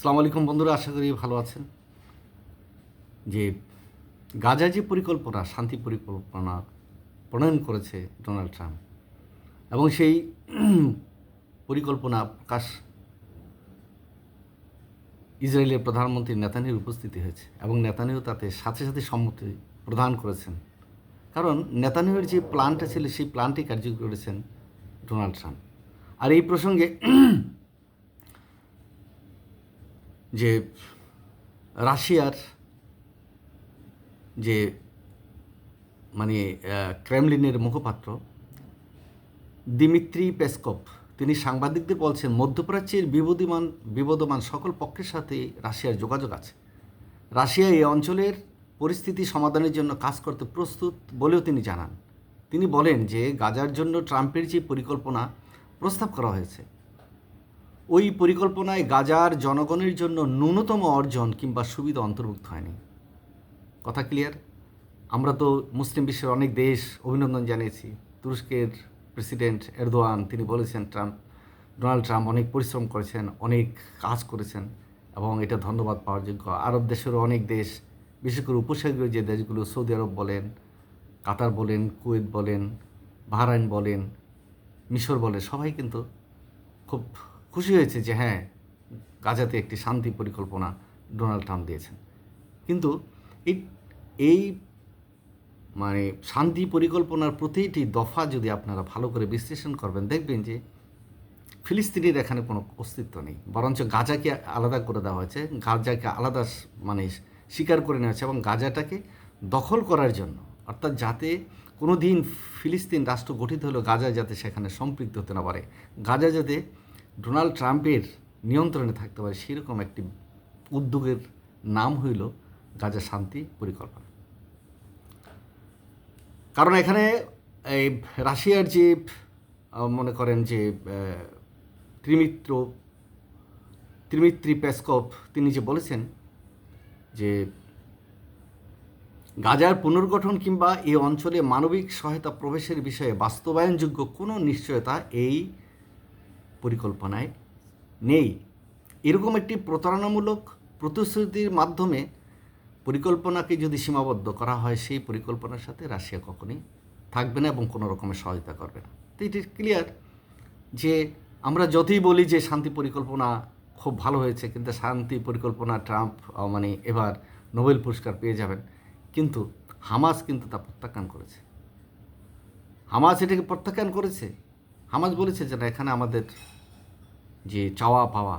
সালাম আলাইকুম বন্ধুরা, আশা করি ভালো আছেন। যে গাজা যে পরিকল্পনা, শান্তি পরিকল্পনা প্রণয়ন করেছে ডোনাল্ড ট্রাম্প এবং সেই পরিকল্পনা প্রকাশ ইসরায়েলের প্রধানমন্ত্রী নেতানির উপস্থিতি হয়েছে এবং নেতানিও তাতে সাথে সাথে সম্মতি প্রদান করেছেন। কারণ নেতানিয়ার যে প্ল্যানটা ছিল, সেই প্ল্যানটি কার্যকর করেছেন ডোনাল্ড ট্রাম্প। আর এই প্রসঙ্গে যে রাশিয়ার যে মানে ক্রেমলিনের মুখপাত্র দিমিত্রি পেসকপ তিনি সাংবাদিকদের বলছেন, মধ্যপ্রাচ্যের বিবদমান বিবদমান সকল পক্ষের সাথে রাশিয়ার যোগাযোগ আছে। রাশিয়া এই অঞ্চলের পরিস্থিতি সমাধানের জন্য কাজ করতে প্রস্তুত বলেও তিনি জানান। তিনি বলেন যে, গাজার জন্য ট্রাম্পের যে পরিকল্পনা প্রস্তাব করা হয়েছে ওই পরিকল্পনায় গাজার জনগণের জন্য ন্যূনতম অর্জন কিংবা সুবিধা অন্তর্ভুক্ত হয়নি। কথা ক্লিয়ার আমরা তো মুসলিম বিশ্বের অনেক দেশ অভিনন্দন জানিয়েছি। তুরস্কের প্রেসিডেন্ট এরদোয়ান, তিনি বলেছেন ট্রাম্প, ডোনাল্ড ট্রাম্প অনেক পরিশ্রম করেছেন, অনেক কাজ করেছেন এবং এটা ধন্যবাদ পাওয়ার যোগ্য। আরব দেশেরও অনেক দেশ, বিশেষ করে উপসাগরীয় যে দেশগুলো, সৌদি আরব বলেন, কাতার বলেন, কুয়েত বলেন, বাহরাইন বলেন, মিশর বলেন, সবাই কিন্তু খুব খুশি হয়েছে যে হ্যাঁ গাজাতে একটি শান্তি পরিকল্পনা ডোনাল্ড ট্রাম্প দিয়েছেন। কিন্তু এই এই মানে শান্তি পরিকল্পনার প্রতিটি দফা যদি আপনারা ভালো করে বিশ্লেষণ করবেন, দেখবেন যে ফিলিস্তিনির এখানে কোনো অস্তিত্ব নেই। বরঞ্চ গাজাকে আলাদা করে দেওয়া হয়েছে, গাজাকে আলাদা মানে স্বীকার করে নেওয়া হয়েছে এবং গাজাটাকে দখল করার জন্য। অর্থাৎ যাতে কোনো দিন ফিলিস্তিন রাষ্ট্র গঠিত হলেও গাজা যাতে সেখানে সম্পৃক্ত হতে না পারে। গাজা যাতে ডোনাল্ড ট্রাম্পের নিয়ন্ত্রণে থাকতে পারে সেরকম একটি উদ্যোগের নাম হইল গাজা শান্তি পরিকল্পনা। কারণ এখানে এই রাশিয়ার যে মনে করেন যে ত্রিমিত্র, ত্রিমিত্রি পেসকপ তিনি যে বলেছেন যে গাজার পুনর্গঠন কিংবা এই অঞ্চলে মানবিক সহায়তা প্রবেশের বিষয়ে বাস্তবায়নযোগ্য কোনো নিশ্চয়তা এই পরিকল্পনায় নেই। এরকম একটি প্রতারণামূলক প্রতিশ্রুতির মাধ্যমে পরিকল্পনাকে যদি সীমাবদ্ধ করা হয়, সেই পরিকল্পনার সাথে রাশিয়া কখনোই থাকবে না এবং কোনো রকমের সহায়তা করবে না। তো এটি ক্লিয়ার যে আমরা যতই বলি যে শান্তি পরিকল্পনা খুব ভালো হয়েছে, কিন্তু শান্তি পরিকল্পনা ট্রাম্প মানে এবার নোবেল পুরস্কার পেয়ে যাবেন। কিন্তু হামাস কিন্তু তা প্রত্যাখ্যান করেছে। হামাস এটাকে প্রত্যাখ্যান করেছে। হামাস বলেছে যে না, এখানে আমাদের যে চাওয়া পাওয়া,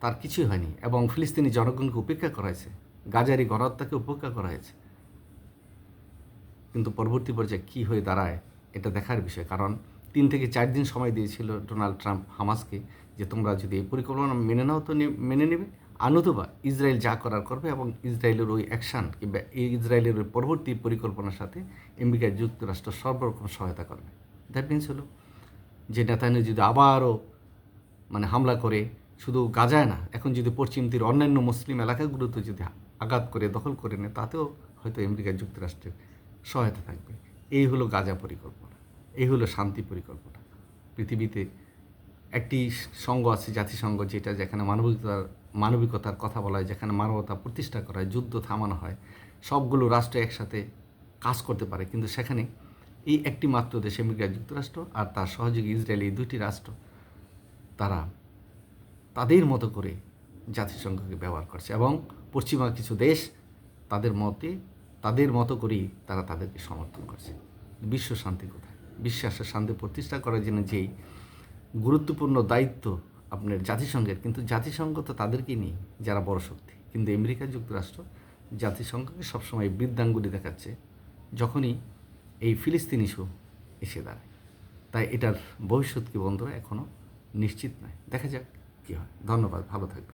তার কিছুই হয়নি এবং ফিলিস্তিনি জনগণকে উপেক্ষা করা হয়েছে গাজারি গণহত্যাকে উপেক্ষা করা হয়েছে কিন্তু পরবর্তী পর্যায়ে কী হয়ে দাঁড়ায়, এটা দেখার বিষয়। কারণ তিন থেকে চার দিন সময় দিয়েছিল ডোনাল্ড ট্রাম্প হামাসকে যে তোমরা যদি এই পরিকল্পনা মেনে নাও তো মেনে নেবে। আর নতুবা ইসরায়েল যা করার করবে এবং ইসরায়েলের ওই অ্যাকশান কিংবা ইসরায়েলের ওই পরবর্তী পরিকল্পনার সাথে আমেরিকা যুক্তরাষ্ট্র সর্বরকম সহায়তা করবে। দ্যাট মিনস হলো যে নেতানিয়াহু যদি আবারও মানে হামলা করে, শুধু গাজায় না, এখন যদি পশ্চিম তীর অন্যান্য মুসলিম এলাকাগুলোতে যদি আঘাত করে, দখল করে নেয়, তাতেও হয়তো আমেরিকা যুক্তরাষ্ট্রের সহায়তা থাকবে। এই হলো গাজা পরিকল্পনা, এই হলো শান্তি পরিকল্পনা। পৃথিবীতে একটি সংঘ আছে, জাতিসংঘ, যেটা যেখানে মানবিকতার মানবিকতার কথা বলা হয়, যেখানে মানবতা প্রতিষ্ঠা করা হয়, যুদ্ধ থামানো হয়, সবগুলো রাষ্ট্র একসাথে কাজ করতে পারে। কিন্তু সেখানে এই একটি মাত্র দেশ, আমেরিকা যুক্তরাষ্ট্র আর তার সহযোগী ইসরায়েল, এই দুটি রাষ্ট্র তারা তাদের মতো করে জাতিসংঘকে ব্যবহার করছে এবং পশ্চিমা কিছু দেশ তাদের মতে, তাদের মতো করেই তারা তাদেরকে সমর্থন করছে। বিশ্ব শান্তি কোথায়? বিশ্বাসের শান্তি প্রতিষ্ঠা করার জন্য যেই গুরুত্বপূর্ণ দায়িত্ব আপনার জাতিসংঘের, কিন্তু জাতিসংঘ তো তাদেরকেই নেই, যারা বড় শক্তি। কিন্তু আমেরিকা যুক্তরাষ্ট্র জাতিসংঘকে সবসময় বৃদ্ধাঙ্গুলি দেখাচ্ছে যখনই এই ফিলিস্তিন ইস্যু এসে দাঁড়ায়। তাই এটার ভবিষ্যৎ কি বন্ধুরা এখনও নিশ্চিত নয়। দেখা যাক কী হয়। ধন্যবাদ ভালো থাকবে